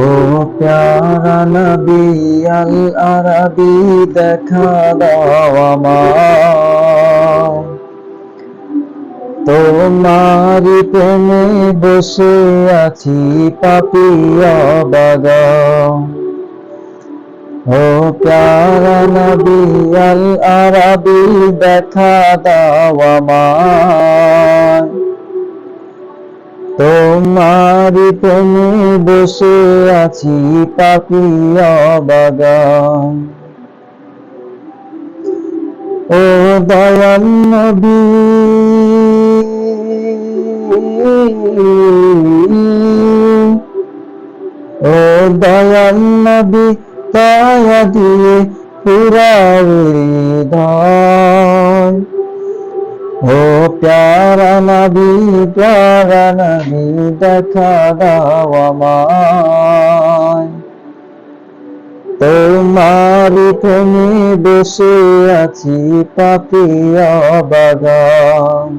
ও প্যারা নবী আল আরবি দেখা দাও আমায় তোমার প্রেমে বসে আছি পাপিয়া বাগা ও প্যারা নবী আল আরবি দেখা দাও আমায় তোমার প্রেমে বসে আছি পাপিয়া বাগান ও দয়াল নবী, ও দয়াল নবী, দয়া দিয়ে পুরা ও প্যারা নবী প্যারা নবী দেখা দাও আমায় তোমার প্রেমে বসে আছি পাপিয়া বাগান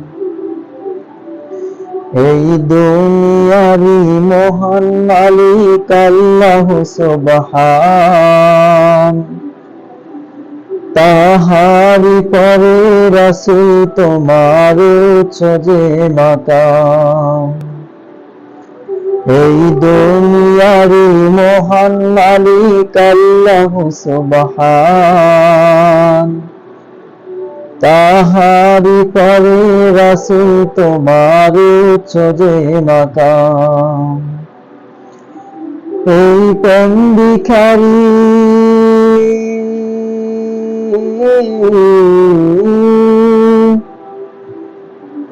এই দুনিয়ারি মহান মালিক আল্লাহ সুবহান। তাহারি পরে রাসুল তোমার যে মাকাম এই দুনিয়ারি মহান মালিক আল্লাহ সুবহান। তাহারি পরে রাসুল তোমার যে মাকাম এই কোন ভিখারি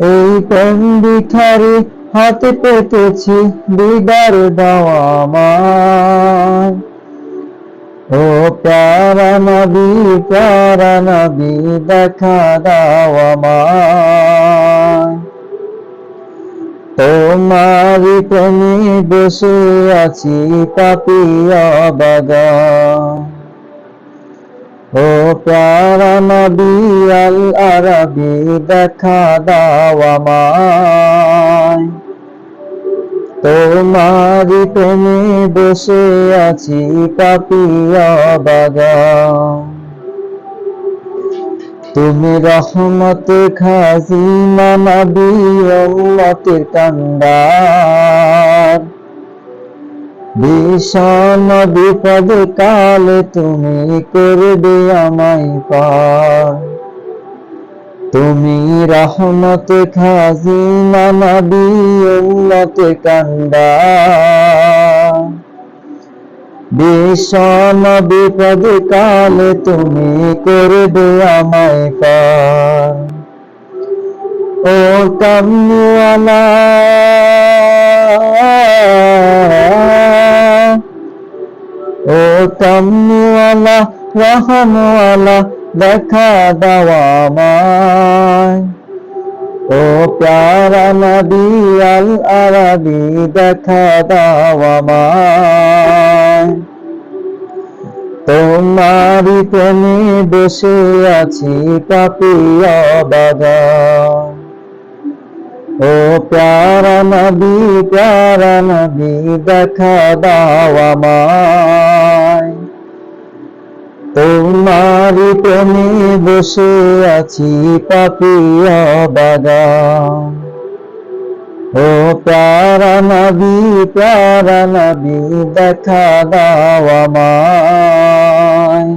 এই ভিখারি হাতে পেতেছি দিদার দেওয়া আমার। ও প্যারা নবী প্যারা নবী, দেখা দাও আমায় তোমার প্রেমে বসে আছি পাপিয়া বাগান ও প্যারা নবী আল আরবি, দেখা দাও আমায়। তোমার প্রেমে বসে আছি পাপিয়া বাগান তুমি রহমত খাজিনা নবী উম্মতের কান্দার ভীষণ বিপদ কালে তুমি করবে আমায় পার। তুমি রহমত খাজিনা নবী, উম্মত কান্দা ভীষণ বিপদ কালে তুমি করবে আমায় পার। ও কামওয়ালা ও কামওয়ালা রহমওয়ালা দেখা দেওয়া আমায়। ও প্যারা নবী আল আরবি, দেখা দাও আমায়। তোমারি প্রেমে বসে আছি, পাপিয়া বাগান ও প্যারা নবী প্যারা নবী দেখা দাও আমায়। তোমারি প্রেমে বসে আছি পাপিয়া বাগান ও প্যারা নবী প্যারা নবী, দেখা দাও আমায়।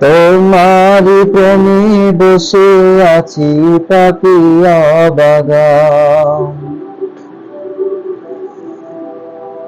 তোমারি প্রেমে বসে আছি পাপিয়া বাগান